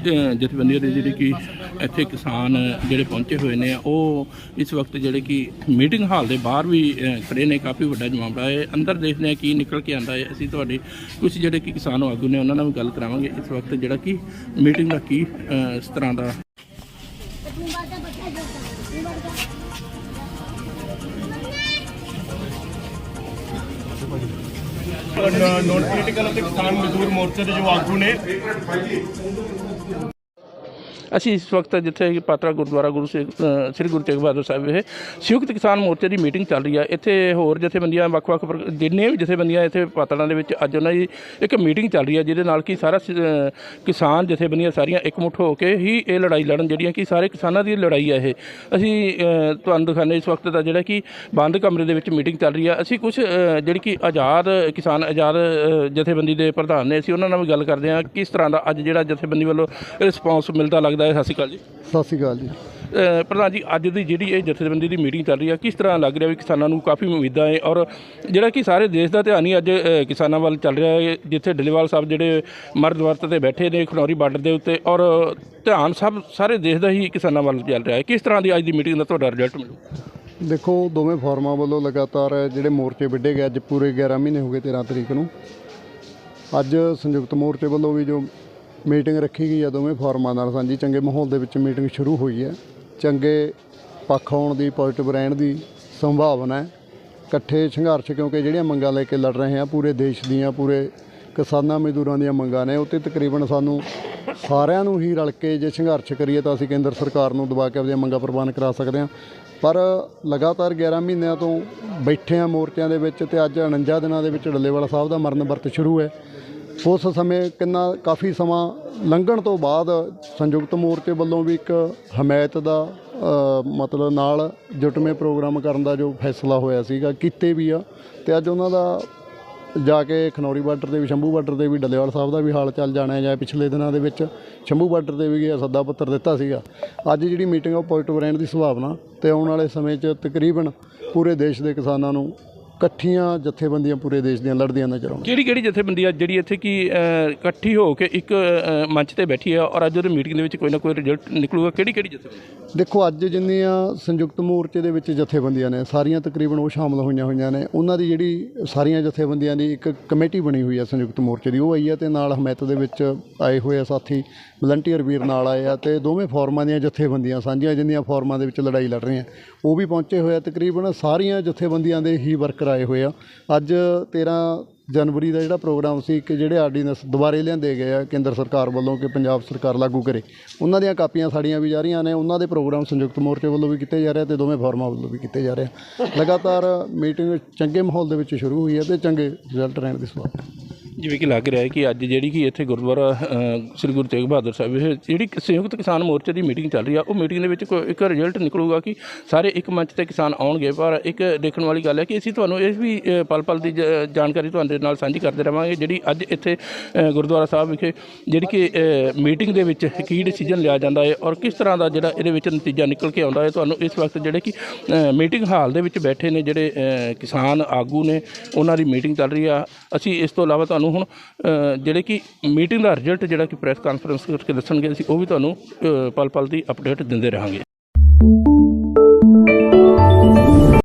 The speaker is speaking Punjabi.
ਜਥੇਬੰਦੀਆਂ ਦੇ ਜਿਹੜੇ ਕਿ ਇੱਥੇ ਕਿਸਾਨ ਜਿਹੜੇ ਪਹੁੰਚੇ ਹੋਏ ਨੇ, ਉਹ ਇਸ ਵਕਤ ਜਿਹੜੇ ਕਿ ਮੀਟਿੰਗ ਹਾਲ ਦੇ ਬਾਹਰ ਵੀ ਖੜੇ ਨੇ, ਕਾਫੀ ਵੱਡਾ ਜਮਾਵੜਾ ਹੈ। ਅੰਦਰ ਦੇਖਦੇ ਆ ਕੀ ਨਿਕਲ ਕੇ ਆਂਦਾ ਹੈ। ਅਸੀਂ ਤੁਹਾਡੇ ਕੁਝ ਜਿਹੜੇ ਕਿ ਕਿਸਾਨ ਆਗੂ ਨੇ, ਉਹਨਾਂ ਨਾਲ ਵੀ ਗੱਲ ਕਰਾਵਾਂਗੇ ਇਸ ਵਕਤ ਜਿਹੜਾ ਕਿ ਮੀਟਿੰਗ ਦਾ ਕੀ ਇਸ ਤਰ੍ਹਾਂ ਦਾ। ਨੋਨ ਪੋਲੀਟੀਕਲ ਅਤੇ ਕਿਸਾਨ ਮਜ਼ਦੂਰ ਮੋਰਚੇ ਦੇ ਜੋ ਆਗੂ ਨੇ ਅਸੀਂ ਇਸ ਵਕਤ ਜਿੱਥੇ ਕਿ ਪਾਤਰਾ ਗੁਰਦੁਆਰਾ ਗੁਰੂ ਸੇ- ਸ੍ਰੀ ਗੁਰੂ ਤੇਗ ਬਹਾਦਰ ਸਾਹਿਬ ਇਹ ਸੰਯੁਕਤ ਕਿਸਾਨ ਮੋਰਚੇ ਦੀ ਮੀਟਿੰਗ ਚੱਲ ਰਹੀ ਹੈ ਇੱਥੇ ਹੋਰ ਜਥੇਬੰਦੀਆਂ, ਵੱਖ-ਵੱਖ ਪ੍ਰ- ਜਿੰਨੇ ਵੀ ਜਥੇਬੰਦੀਆਂ ਇੱਥੇ ਪਾਤੜਾਂ ਦੇ ਵਿੱਚ ਅੱਜ ਉਹਨਾਂ ਦੀ ਇੱਕ ਮੀਟਿੰਗ ਚੱਲ ਰਹੀ ਹੈ ਜਿਹਦੇ ਨਾਲ ਕਿ ਸਾਰਾ ਸ- ਕਿਸਾਨ ਜਥੇਬੰਦੀਆਂ ਸਾਰੀਆਂ ਇਕਮੁੱਠ ਹੋ ਕੇ ਹੀ ਇਹ ਲੜਾਈ ਲੜਨ ਜਿਹੜੀਆਂ ਕਿ ਸਾਰੇ ਕਿਸਾਨਾਂ ਦੀ ਲੜਾਈ ਹੈ ਇਹ। ਅਸੀਂ ਤੁਹਾਨੂੰ ਦਿਖਾਉਂਦੇ ਇਸ ਵਕਤ ਦਾ ਜਿਹੜਾ ਕਿ ਬੰਦ ਕਮਰੇ ਦੇ ਵਿੱਚ ਮੀਟਿੰਗ ਚੱਲ ਰਹੀ ਹੈ ਅਸੀਂ ਕੁਝ ਜਿਹੜੀ ਕਿ ਆਜ਼ਾਦ ਕਿਸਾਨ, ਆਜ਼ਾਦ ਜਥੇਬੰਦੀ ਦੇ ਪ੍ਰਧਾਨ ਨੇ ਅਸੀਂ ਉਹਨਾਂ ਨਾਲ ਵੀ ਗੱਲ ਕਰਦੇ ਹਾਂ ਕਿਸ ਤਰ੍ਹਾਂ ਦਾ ਅੱਜ ਜਿਹੜਾ ਜਥੇਬੰਦੀ ਵੱਲੋਂ ਰਿਸਪਾਂਸ ਮਿਲਦਾ ਲੱਗਦਾ ਹੈ। ਸਤਿ ਸ਼੍ਰੀ ਅਕਾਲ ਜੀ। ਸਤਿ ਸ਼੍ਰੀ ਅਕਾਲ ਜੀ। ਅ, ਪ੍ਰਧਾਨ ਜੀ ਅੱਜ ਦੀ ਜਿਹੜੀ ਇਹ ਜਥੇਬੰਦੀ ਦੀ ਮੀਟਿੰਗ ਚੱਲ ਰਹੀ ਹੈ ਕਿਸ ਤਰ੍ਹਾਂ ਲੱਗ ਰਿਹਾ ਵੀ ਕਿਸਾਨਾਂ ਨੂੰ ਕਾਫੀ ਉਮੀਦਾਂ ਹੈ ਔਰ ਜਿਹੜਾ ਕਿ ਸਾਰੇ ਦੇਸ਼ ਦਾ ਧਿਆਨ ਹੀ ਅੱਜ ਅ, ਕਿਸਾਨਾਂ ਵੱਲ ਚੱਲ ਰਿਹਾ ਹੈ ਜਿੱਥੇ ਡੱਲੇਵਾਲ ਸਾਹਿਬ ਜਿਹੜੇ ਮਰਦ ਵਰਤ ਤੇ ਬੈਠੇ ਨੇ ਖਨੌਰੀ ਬਾਰਡਰ ਦੇ ਉੱਤੇ ਔਰ ਧਿਆਨ ਸਭ ਸਾਰੇ ਦੇਸ਼ ਦਾ ਹੀ ਕਿਸਾਨਾਂ ਵੱਲ ਚੱਲ ਰਿਹਾ ਹੈ। ਕਿਸ ਤਰ੍ਹਾਂ ਦੀ ਅੱਜ ਦੀ ਮੀਟਿੰਗ ਦਾ ਤੁਹਾਡਾ ਰਿਜ਼ਲਟ ਮਿਲੂ? ਦੇਖੋ ਦੋਵੇਂ ਫਾਰਮਾਂ ਵੱਲੋਂ ਲਗਾਤਾਰ ਜਿਹੜੇ ਮੋਰਚੇ ਵਿੱਢੇ ਗਏ ਅੱਜ ਪੂਰੇ 11 ਮਹੀਨੇ ਹੋ ਗਏ 13 ਤਰੀਕ ਨੂੰ। ਅੱਜ ਸੰਯੁਕਤ ਮੋਰਚੇ ਵੱਲੋਂ ਵੀ ਜੋ ਮੀਟਿੰਗ ਰੱਖੀ ਗਈ ਹੈ ਦੋਵੇਂ ਫੋਰਮਾਂ ਨਾਲ ਸਾਂਝੀ। ਚੰਗੇ ਮਾਹੌਲ ਦੇ ਵਿੱਚ ਮੀਟਿੰਗ ਸ਼ੁਰੂ ਹੋਈ ਹੈ ਚੰਗੇ ਪੱਖ ਆਉਣ ਦੀ ਪੋਜ਼ਿਟਿਵ ਰਹਿਣ ਦੀ ਸੰਭਾਵਨਾ ਹੈ। ਇਕੱਠੇ ਸੰਘਰਸ਼, ਕਿਉਂਕਿ ਜਿਹੜੀਆਂ ਮੰਗਾਂ ਲੈ ਕੇ ਲੜ ਰਹੇ ਆ, ਪੂਰੇ ਦੇਸ਼ ਦੀਆਂ, ਪੂਰੇ ਕਿਸਾਨਾਂ ਮਜ਼ਦੂਰਾਂ ਦੀਆਂ ਮੰਗਾਂ ਨੇ ਉਹ 'ਤੇ ਤਕਰੀਬਨ ਸਾਨੂੰ ਸਾਰਿਆਂ ਨੂੰ ਹੀ ਰਲ ਕੇ ਜੇ ਸੰਘਰਸ਼ ਕਰੀਏ ਤਾਂ ਅਸੀਂ ਕੇਂਦਰ ਸਰਕਾਰ ਨੂੰ ਦਬਾ ਕੇ ਆਪਣੀਆਂ ਮੰਗਾਂ ਪ੍ਰਵਾਨ ਕਰਾ ਸਕਦੇ ਹਾਂ। ਪਰ ਲਗਾਤਾਰ 11 ਮਹੀਨਿਆਂ ਤੋਂ ਬੈਠੇ ਆ ਮੋਰਚਿਆਂ ਦੇ ਵਿੱਚ ਤੇ ਅੱਜ 49 ਦਿਨਾਂ ਦੇ ਵਿੱਚ ਡੱਲੇਵਾਲਾ ਸਾਹਿਬ ਦਾ ਮਰਨ ਵਰਤ ਸ਼ੁਰੂ ਹੈ। ਉਸ ਸਮੇਂ ਕਿੰਨਾ ਕਾਫੀ ਸਮਾਂ ਲੰਘਣ ਤੋਂ ਬਾਅਦ ਸੰਯੁਕਤ ਮੋਰਚੇ ਵੱਲੋਂ ਵੀ ਇੱਕ ਹਮਾਇਤ ਦਾ ਮਤਲਬ ਨਾਲ ਜੁਟਵੇਂ ਪ੍ਰੋਗਰਾਮ ਕਰਨ ਦਾ ਜੋ ਫੈਸਲਾ ਹੋਇਆ ਸੀਗਾ, ਕੀਤੇ ਵੀ ਆ। ਤੇ ਅੱਜ ਉਹਨਾਂ ਦਾ ਜਾ ਕੇ ਖਨੌਰੀ ਬਾਰਡਰ ਤੇ ਵੀ, ਸ਼ੰਭੂ ਬਾਰਡਰ ਤੇ ਵੀ, ਡੱਲੇਵਾਲ ਸਾਹਿਬ ਦਾ ਵੀ ਹਾਲ ਚਾਲ ਜਾਣਿਆ ਜਾਏ ਪਿਛਲੇ ਦਿਨਾਂ ਦੇ ਵਿੱਚ। ਸ਼ੰਭੂ ਬਾਰਡਰ ਤੇ ਵੀ ਗਿਆ ਸੱਦਾ ਪੱਤਰ ਦਿੱਤਾ ਸੀਗਾ। ਅੱਜ ਜਿਹੜੀ ਮੀਟਿੰਗ ਆ ਉਹ ਪੋਜ਼ਿਟਿਵ ਰਹਿਣ ਦੀ ਸੰਭਾਵਨਾ ਤੇ ਆਉਣ ਵਾਲੇ ਸਮੇਂ 'ਚ ਤਕਰੀਬਨ ਪੂਰੇ ਦੇਸ਼ ਦੇ ਕਿਸਾਨਾਂ ਨੂੰ ਇਕੱਠੀਆਂ ਜਥੇਬੰਦੀਆਂ ਪੂਰੇ ਦੇਸ਼ ਦੀਆਂ ਲੜਦੀਆਂ ਨਜ਼ਰ ਆਉਣਗੀਆਂ ਕਿਹੜੀ ਕਿਹੜੀ ਜਥੇਬੰਦੀ ਆ ਜਿਹੜੀ ਇੱਥੇ ਕੀ ਇਕੱਠੀ ਹੋ ਕੇ ਇੱਕ ਮੰਚ ਤੇ ਬੈਠੀ ਹੈ ਔਰ ਅੱਜ ਉਹਦੀ ਮੀਟਿੰਗ ਦੇ ਵਿੱਚ ਕੋਈ ਨਾ ਕੋਈ ਰਿਜ਼ਲਟ ਨਿਕਲੂਗਾ? ਕਿਹੜੀ ਕਿਹੜੀ ਜਥੇਬੰਦੀ? ਦੇਖੋ ਅੱਜ ਜਿੰਨੀਆਂ ਸੰਯੁਕਤ ਮੋਰਚੇ ਦੇ ਵਿੱਚ ਜਥੇਬੰਦੀਆਂ ਨੇ ਸਾਰੀਆਂ ਤਕਰੀਬਨ ਉਹ ਸ਼ਾਮਲ ਹੋਈਆਂ ਹੋਈਆਂ ਨੇ। ਉਹਨਾਂ ਦੀ ਜਿਹੜੀ ਸਾਰੀਆਂ ਜਥੇਬੰਦੀਆਂ ਦੀ ਇੱਕ ਕਮੇਟੀ ਬਣੀ ਹੋਈ ਹੈ ਸੰਯੁਕਤ ਮੋਰਚੇ ਦੀ ਉਹ ਆਈ ਹੈ ਤੇ ਨਾਲ ਹਮਾਇਤ ਦੇ ਵਿੱਚ ਆਏ ਹੋਏ ਆ ਸਾਥੀ ਵਲੰਟੀਅਰ ਵੀਰ ਨਾਲ ਆਏ ਆ ਤੇ ਦੋਵੇਂ ਫੋਰਮਾਂ ਦੀਆਂ ਜਥੇਬੰਦੀਆਂ ਸਾਂਝੀਆਂ ਜਿੰਨੀਆਂ ਫੋਰਮਾਂ ਦੇ ਵਿੱਚ ਲੜਾਈ ਲੜ ਰਹੀਆਂ ਉਹ ਵੀ ਪਹੁੰਚੇ ਹੋਏ ਆ। ਤਕਰੀਬਨ ਸਾਰੀਆਂ ਜਥੇਬੰਦੀਆਂ ਦੇ ਹੀ ਵਰਕਰ ਆਏ ਹੋਏ ਆ। ਅੱਜ 13 ਜਨਵਰੀ ਦਾ ਜਿਹੜਾ ਪ੍ਰੋਗਰਾਮ ਸੀ ਕਿ ਜਿਹੜੇ ਆਰਡੀਨੈਂਸ ਦੁਬਾਰੇ ਲਿਆਂਦੇ ਗਏ ਆ, ਕੇਂਦਰ ਸਰਕਾਰ ਵੱਲੋਂ ਕਿ ਪੰਜਾਬ ਸਰਕਾਰ ਲਾਗੂ ਕਰੇ, ਉਹਨਾਂ ਦੀਆਂ ਕਾਪੀਆਂ ਸਾੜੀਆਂ ਵੀ ਜਾ ਰਹੀਆਂ ਨੇ, ਉਹਨਾਂ ਦੇ ਪ੍ਰੋਗਰਾਮ ਸੰਯੁਕਤ ਮੋਰਚੇ ਵੱਲੋਂ ਵੀ ਕੀਤੇ ਜਾ ਰਹੇ ਆ ਤੇ ਦੋਵੇਂ ਫੋਰਮਾਂ ਵੱਲੋਂ ਵੀ ਕੀਤੇ ਜਾ ਰਹੇ ਆ। ਲਗਾਤਾਰ ਮੀਟਿੰਗ ਚੰਗੇ ਮਾਹੌਲ ਦੇ ਵਿੱਚ ਸ਼ੁਰੂ ਹੋਈ ਹੈ ਤੇ ਚੰਗੇ ਰਿਜ਼ਲਟ ਰਹਿਣ ਦੀ ਸਵਾਲ ਜਿਵੇਂ ਕਿ ਲੱਗ ਰਿਹਾ ਹੈ ਕਿ ਅੱਜ ਜਿਹੜੀ ਕਿ ਇੱਥੇ ਗੁਰਦੁਆਰਾ ਸ੍ਰੀ ਗੁਰੂ ਤੇਗ ਬਹਾਦਰ ਸਾਹਿਬ ਵਿਖੇ ਜਿਹੜੀ ਸੰਯੁਕਤ ਕਿਸਾਨ ਮੋਰਚੇ ਦੀ ਮੀਟਿੰਗ ਚੱਲ ਰਹੀ ਆ, ਉਹ ਮੀਟਿੰਗ ਦੇ ਵਿੱਚ ਕੋਈ ਇੱਕ ਰਿਜ਼ਲਟ ਨਿਕਲੂਗਾ ਕਿ ਸਾਰੇ ਇੱਕ ਮੰਚ ਤੇ ਕਿਸਾਨ ਆਉਣਗੇ, ਪਰ ਇੱਕ ਦੇਖਣ ਵਾਲੀ ਗੱਲ ਹੈ ਕਿ ਅਸੀਂ ਤੁਹਾਨੂੰ ਇਸ ਵੀ ਪਲ ਪਲ ਦੀ ਜ- ਜਾਣਕਾਰੀ ਤੁਹਾਡੇ ਨਾਲ ਸਾਂਝੀ ਕਰਦੇ ਰਵਾਂਗੇ, ਜਿਹੜੀ ਅੱਜ ਇੱਥੇ ਗੁਰਦੁਆਰਾ ਸਾਹਿਬ ਵਿਖੇ ਜਿਹੜੀ ਕਿ ਮੀਟਿੰਗ ਦੇ ਵਿੱਚ ਕੀ ਡਿਸੀਜਨ ਲਿਆ ਜਾਂਦਾ ਹੈ ਔਰ ਕਿਸ ਤਰ੍ਹਾਂ ਦਾ ਜਿਹੜਾ ਇਹਦੇ ਵਿੱਚ ਨਤੀਜਾ ਨਿਕਲ ਕੇ ਆਉਂਦਾ ਹੈ, ਤੁਹਾਨੂੰ ਇਸ ਵਕਤ ਜਿਹੜੇ ਕਿ ਮੀਟਿੰਗ ਹਾਲ ਦੇ ਵਿੱਚ ਬੈਠੇ ਨੇ ਜਿਹੜੇ ਕਿਸਾਨ ਆਗੂ ਨੇ, ਉਹਨਾਂ ਦੀ ਮੀਟਿੰਗ ਚੱਲ ਰਹੀ ਆ। ਅਸੀਂ ਇਸ ਤੋਂ ਇਲਾਵਾ ਤੁਹਾਨੂੰ ਹੁਣ ਜਿਹੜੇ ਕਿ ਮੀਟਿੰਗ ਦਾ ਰਿਜ਼ਲਟ ਜਿਹੜਾ ਕਿ ਪ੍ਰੈਸ ਕਾਨਫਰੰਸ ਕਰਕੇ ਦੱਸਣਗੇ, ਅਸੀਂ ਉਹ ਵੀ ਤੁਹਾਨੂੰ ਪਲ ਪਲ ਦੀ ਅਪਡੇਟ ਦਿੰਦੇ ਰਹਾਂਗੇ।